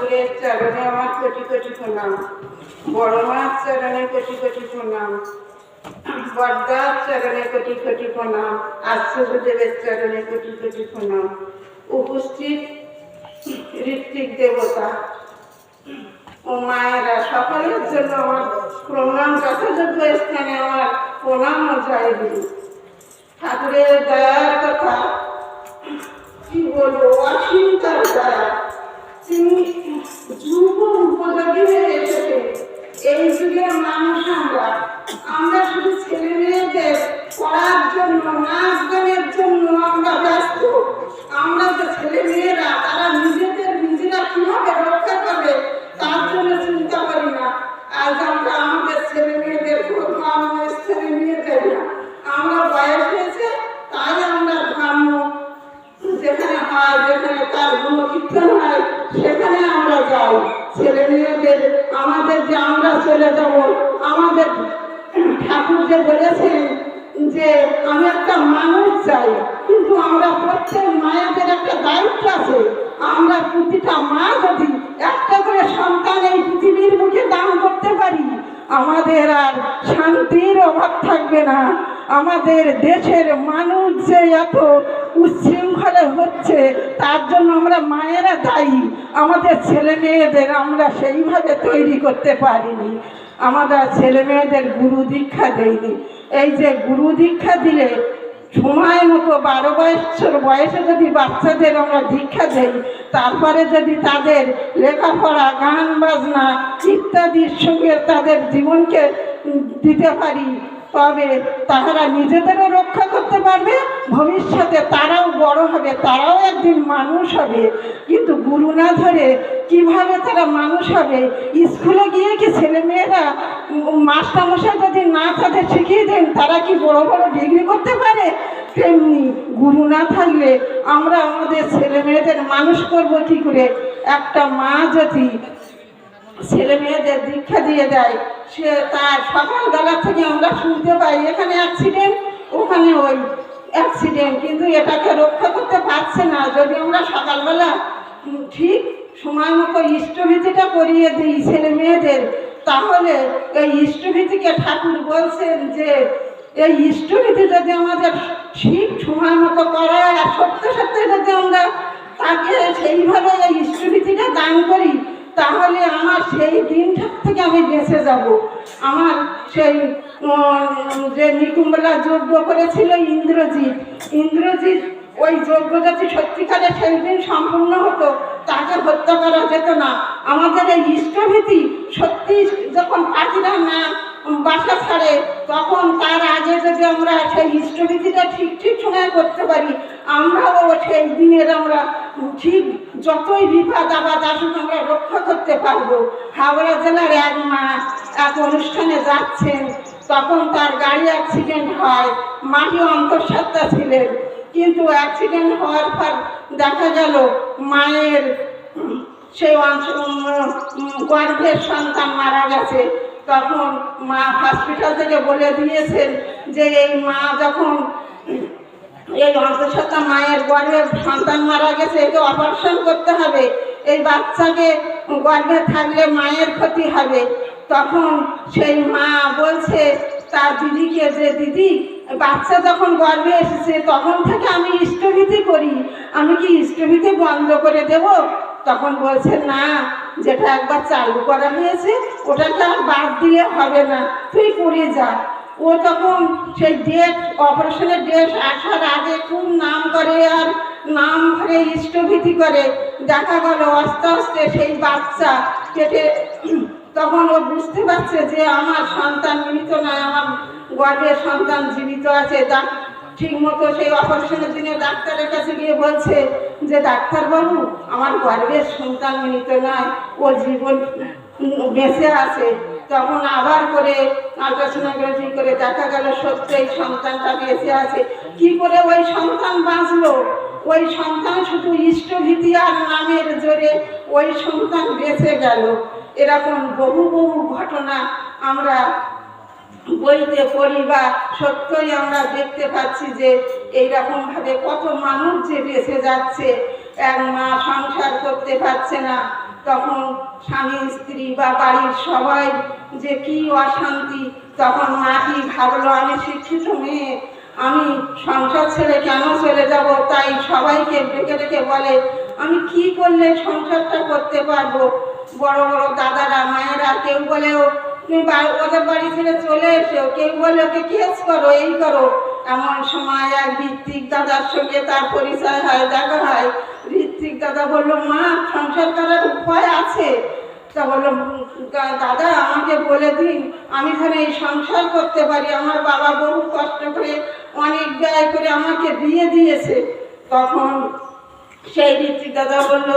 ঠাকুরের চরণে আমার কোটি কোটি প্রণাম। বড় মার চরণে কোটি কোটি প্রণাম। বরদার চরণে কোটি কোটি প্রণাম। আশ্রদেবের চরণে কোটি কোটি প্রণাম। উপস্থিত ঋত্বিক দেবতা ও মায়েরা, সকলের জন্য আমার প্রণাম। যথাযোগ্য স্থানে আমার প্রণাম জয় দিই ঠাকুরের দয়ার কথা কি বলব? অসীম তার দয়া। তিনি যুব উপযোগী হয়ে এসেছে এই যুগের মানুষ আমরা শুধু ছেলে মেয়েদের পড়ার জন্য নাচ গানের জন্য আমরা ব্যস্ত আমরা তো ছেলে মেয়েরা তারা নিজেদের নিজেরা কীভাবে রক্ষা করবে তার জন্য চিন্তা করি না আজ আমরা আমাদের ছেলে মেয়েদের কোনো আমাদের ছেলে নিয়ে যাই না আমরা বয়স হয়েছে তাই আমরা ধর্ম যেখানে হয় যেখানে তার গুণকীর্তন হয় সেখানে আমরা যাই ছেলে মেয়েদের আমাদের যে আমরা চলে যাব। আমাদের ঠাকুর যে বলেছেন যে, আমি একটা মানুষ চাই, কিন্তু আমরা প্রত্যেক মায়েদের একটা দায়িত্ব আছে। আমরা প্রতিটা মা যদি একটা করে সন্তান এই পৃথিবীর মুখে দান করতে পারি, আমাদের আর শান্তির অভাব থাকবে না। আমাদের দেশের মানুষ যে এত উচ্ছৃঙ্খলে হচ্ছে, তার জন্য আমরা মায়েরা দায়ী। আমাদের ছেলে মেয়েদের আমরা সেইভাবে তৈরি করতে পারিনি। আমাদের ছেলে মেয়েদের গুরু দীক্ষা দেয়নি এই যে গুরু দীক্ষা দিলে সময় মতো বারো বছর বয়সে যদি বাচ্চাদের আমরা দীক্ষা দেই, তারপরে যদি তাদের লেখাপড়া, গান, বাজনা ইত্যাদির সঙ্গে তাদের জীবনকে দিতে পারি তবে তাহারা নিজেদেরও রক্ষা করতে পারবে, ভবিষ্যতে তারাও বড় হবে, তারাও একদিন মানুষ হবে। কিন্তু গুরু না ধরে কীভাবে তারা মানুষ হবে? স্কুলে গিয়ে কি ছেলেমেয়েরা মাস্টারমশাই যদি না তাদের শিখিয়ে দেন, তারা কি বড় বড় ডিগ্রি করতে পারে? তেমনি গুরু না থাকলে আমরা আমাদের ছেলে মেয়েদের মানুষ করব কি করে? একটা মা যদি ছেলে মেয়েদের দীক্ষা দিয়ে দেয় সে তার সকালবেলা থেকে আমরা শুনতে পাই, এখানে অ্যাক্সিডেন্ট ওখানে ওই অ্যাক্সিডেন্ট কিন্তু এটাকে রক্ষা করতে পারছে না। যদি আমরা সকালবেলা ঠিক সময় মতো ইষ্টভীতিটা করিয়ে দিই ছেলে মেয়েদের, তাহলে এই ইষ্টভীতিকে ঠাকুর বলছেন যে, এই ইষ্টভীতি যদি আমাদের ঠিক সময় মতো করা আর সত্য সত্য যদি আমরা তাকে সেইভাবে এই ইষ্টভীতিটা দান করি তাহলে আমার সেই দিনটার থেকে আমি বেঁচে যাব। আমার সেই যে নিকুম্বলা যজ্ঞ করেছিল ইন্দ্রজিৎ ইন্দ্রজিৎ ওই যজ্ঞ যদি সত্যিকারে সেই দিন সম্পূর্ণ হতো, তাকে হত্যা করা যেত না। আমাদের এই ইষ্টভীতি সত্যি যখন পাখিরা না বাসা ছাড়ে, তখন তার আগে যদি আমরা সেই ইষ্টভীতিটা ঠিক ঠিক সময় করতে পারি, আমরাও সেই দিনের আমরা ঠিক যতই বিপদ আবাদ আসুক আমরা রক্ষা করতে পারব। হাওড়া জেলার এক মা এক অনুষ্ঠানে যাচ্ছেন, তখন তার গাড়ি অ্যাক্সিডেন্ট হয়, মাটি অন্তঃসত্ত্বা ছিলেন। কিন্তু অ্যাক্সিডেন্ট হওয়ার পর দেখা গেল মায়ের সেই গর্ভের সন্তান মারা গেছে। তখন মা হসপিটাল থেকে বলে দিয়েছেন যে এই মা যখন এই অন্তঃসত্ত্বা মায়ের গর্ভে সন্তান মারা গেছে, একে অপারেশন করতে হবে। এই বাচ্চাকে গর্ভে থাকলে মায়ের ক্ষতি হবে। তখন সেই মা বলছে, তার দিদিকে যে, দিদি, বাচ্চা যখন গর্ভে এসেছে, তখন থেকে আমি ইষ্টভীতি করি। আমি কি ইষ্টভীতি বন্ধ করে দেব? তখন বলছে, না, যেটা একবার চালু করা হয়েছে, ওটাকে আর বাদ দিলে হবে না। তুই করে যা। ও তখন সেই ডেট অপারেশনের ডেট আসার আগে খুব নাম করে আর নাম ধরে ইষ্টভীতি করে। দেখা গেল আস্তে আস্তে সেই বাচ্চা কেটে তখন ও বুঝতে পারছে যে আমার সন্তান মৃত নয় আমার গর্ভের সন্তান জীবিত আছে। তা ঠিক সেই অপারেশনের দিনে ডাক্তারের কাছে গিয়ে বলছে যে, ডাক্তারবাবু, আমার গর্বের সন্তান মৃত নয় ও জীবন বেঁচে আছে। তখন আবার করে আল্ট্রাসোনোগ্রাফি করে দেখা গেল সত্যি সন্তানটা বেঁচে আছে। কি করে ওই সন্তান বাঁচলো? ওই সন্তান শুধু ইষ্টভীতি আর নামের জোরে ওই সন্তান বেঁচে গেল। এরকম বহু বহু ঘটনা আমরা বইতে পড়ি বা সত্যই আমরা দেখতে পাচ্ছি যে এইরকমভাবে কত মানুষ যে বেঁচে যাচ্ছে। এক মা সংসার করতে পারছে না। তখন স্বামী, স্ত্রী বা বাড়ির সবাই যে কি অশান্তি, তখন মাটি ভাবলো, আমি শিক্ষিত মেয়ে, আমি সংসার ছেড়ে কেন চলে যাব? তাই সবাইকে ডেকে ডেকে বলে, আমি কি করলে সংসারটা করতে পারব? বড় বড় দাদারা, মায়েরা কেউ বলেও তুমি ওদের বাড়ি ছেড়ে চলে এসো। কেউ বলে, ওকে কেস করো, এই করো। এমন সময় এক ঋত্বিক দাদার সঙ্গে তার পরিচয় হয়, দেখা হয়। দাদা বলল মা, সংসার করার উপায় আছে? তা বলল দাদা, আমাকে বলে দিন, আমি যেন এই সংসার করতে পারি। আমার বাবা বহু কষ্ট করে, অনেক ব্যয় করে আমাকে বিয়ে দিয়েছে। তখন সেই ঋত্বিক দাদা বলল,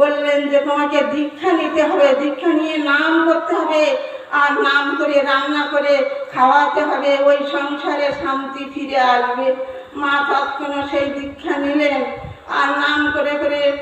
বললেন যে, তোমাকে দীক্ষা নিতে হবে, দীক্ষা নিয়ে নাম করতে হবে, আর নাম করে রান্না করে খাওয়াতে হবে, ওই সংসারে শান্তি ফিরে আসবে। মা তৎক্ষণ সেই দীক্ষা নিলেন। আর নাম করে করে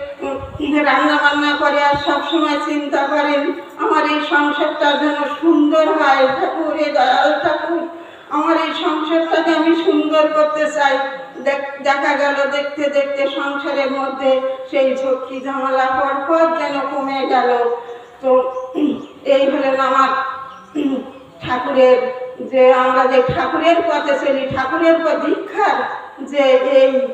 রান্না বান্না করে আর সবসময় চিন্তা করেন, আমার এই সংসারটা যেন সুন্দর হয়। ঠাকুর এ দয়াল ঠাকুর, আমার এই সংসারটাকে আমি সুন্দর করতে চাই। দেখ- দেখা গেল দেখতে দেখতে সংসারের মধ্যে সেই ঝক্কি ঝামেলা পরপর যেন কমে গেল। তো এই হলেন আমার ঠাকুরের যে আমরা যে ঠাকুরের পথে চলি, ঠাকুরের পথ দীক্ষার যে এই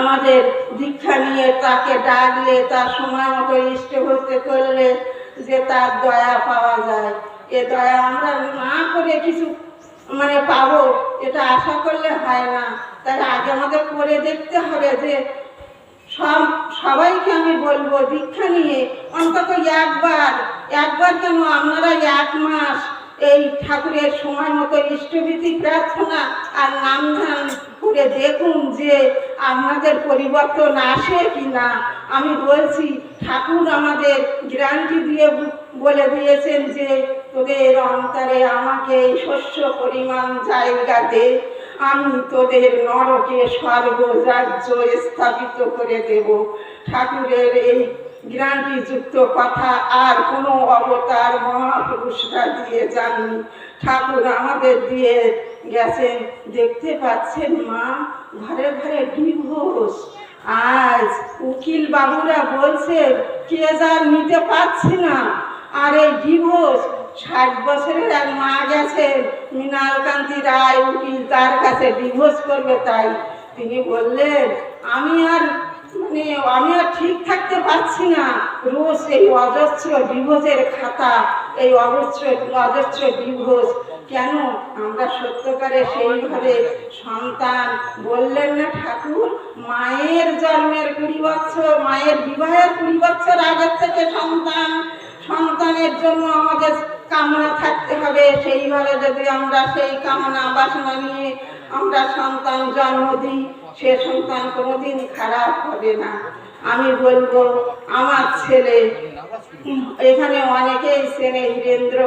আমাদের দীক্ষা নিয়ে তাকে ডাকলে, তার সময় মতো ইষ্ট হতে করলে যে তার দয়া পাওয়া যায়। এ দয়া আমরা না করে কিছু মানে পাবো, এটা আশা করলে হয় না। তাই আগে আমাদের করে দেখতে হবে যে সব, সবাইকে আমি বলব দীক্ষা নিয়ে অন্তত একবার একবার কেন আপনারা এক মাস এই ঠাকুরের সময় মতো ইষ্টভীতি, প্রার্থনা আর নাম ধান করে দেখুন যে আপনাদের পরিবর্তন আসে কি না আমি বলছি, ঠাকুর আমাদের গ্যারান্টি দিয়ে বলে দিয়েছেন যে তোদের অন্তরে আমাকে এই শস্য পরিমাণ জায়গা দে। আমি তোদের নরকে স্বর্গ রাজ্য স্থাপিত করে দেব। ঠাকুরের এই গ্রান্টিযুক্ত কথা, আর কোনো অবতার মহাপুরুষরা দিয়ে যাননি। ঠাকুর আমাদের দিয়ে গেছেন, দেখতে পাচ্ছেন মা, ঘরে ঘরে ডিভোর্স। আজ উকিল বাবুরা বলছে, কে যা নিতে পারছি না। আর এই ডিভোর্স, ষাট বছরের এক মা গেছে, মৃণালকান্তি রায় উকিল তার কাছে ডিভোর্স করবে তাই। তিনি বললেন, আমি আর মানে আমি আর ঠিক থাকতে পারছি না। রোজ এই অজস্র ডিভোর্সের খাতা, এই অজস্র অজস্র ডিভোর্স কেন? আমরা সত্যকারে সেইভাবে সন্তান বললেন না ঠাকুর? মায়ের জন্মের কুড়ি বছর মায়ের বিবাহের কুড়ি বছর আগের থেকে সন্তান। সন্তানের জন্য আমাদের কামনা থাকতে হবে। সেইভাবে যদি আমরা সেই কামনা বাসনা নিয়ে আমরা সন্তান জন্ম দিই সে সন্তান কোনোদিন খারাপ হবে না। আমি বলব, আমার ছেলে, এখানে অনেকেই চেনে হীরেন্দ্র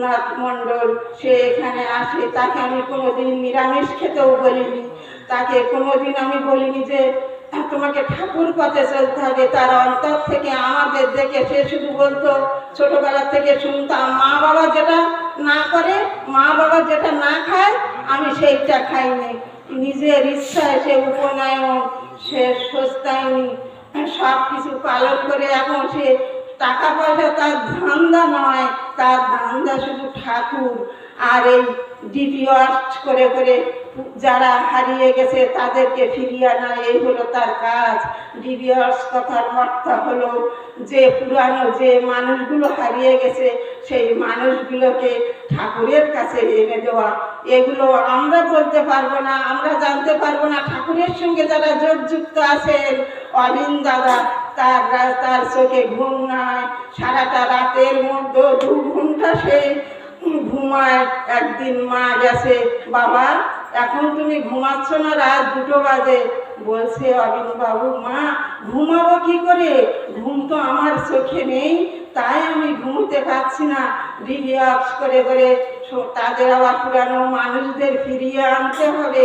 নাথ মণ্ডল। সে এখানে আসে, তাকে আমি কোনোদিন নিরামিষ খেতেও বলিনি। তাকে কোনোদিন আমি বলিনি যে, তোমাকে ঠাকুর পথে চলতে হবে। তার অন্তর থেকে আমাদের দেখে সে শুধু বলতো, ছোটবেলা থেকে শুনতাম, মা বাবা যেটা না করে, মা বাবা যেটা না খায়, আমি সেইটা খাইনি। নিজের ইচ্ছায় সে উপনয়ন, সে সস্তায়নি সব কিছু পালন করে এখন সে টাকা পয়সা তার ধান্দা নয়, তার ধান্দা শুধু ঠাকুর। আর এই ডিপি করে করে যারা হারিয়ে গেছে তাদেরকে ফিরিয়ে আনা, এই হলো তার কাজ। ডিভিয়ার্স কথার অর্থ হলো যে পুরানো যে মানুষগুলো হারিয়ে গেছে সেই মানুষগুলোকে ঠাকুরের কাছে এনে দেওয়া। এগুলো আমরা বলতে পারব না, আমরা জানতে পারব না। ঠাকুরের সঙ্গে যারা যোগযুক্ত আছেন অলিন দাদা, তার তার চোখে ঘুম নাই, সারাটা রাতের মধ্যে দু ঘণ্টা সে ঘুমায়, একদিন মা গেছে, বাবা, এখন তুমি ঘুমাচ্ছ না, রাত দুটো বাজে। বলছে অবিন বাবু মা, ঘুমাবো কি করে? ঘুম তো আমার চোখে নেই পারছি না। রিলিয়াক্স করে করে তাদের আবার পুরানো মানুষদের ফিরিয়ে আনতে হবে।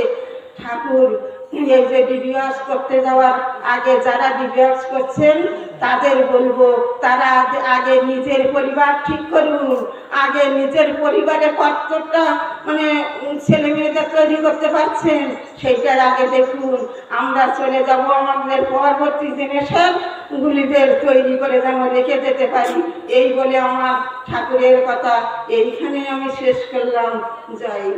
ঠাকুর এই যে ডিভিয়ার্স করতে যাওয়ার আগে যারা ডিভিয়ার্স করছেন, তাদের বলব, তারা আগে- আগে নিজের পরিবার ঠিক করুন। আগে নিজের পরিবারে কতটা মানে ছেলে মেয়েদের তৈরি করতে পারছেন, সেইটার আগে দেখুন। আমরা চলে যাব আমাদের পরবর্তী জেনারেশন গুলিদের তৈরি করে যেন রেখে যেতে পারি। এই বলে আমার ঠাকুরের কথা। এইখানে আমি শেষ করলাম। জয়।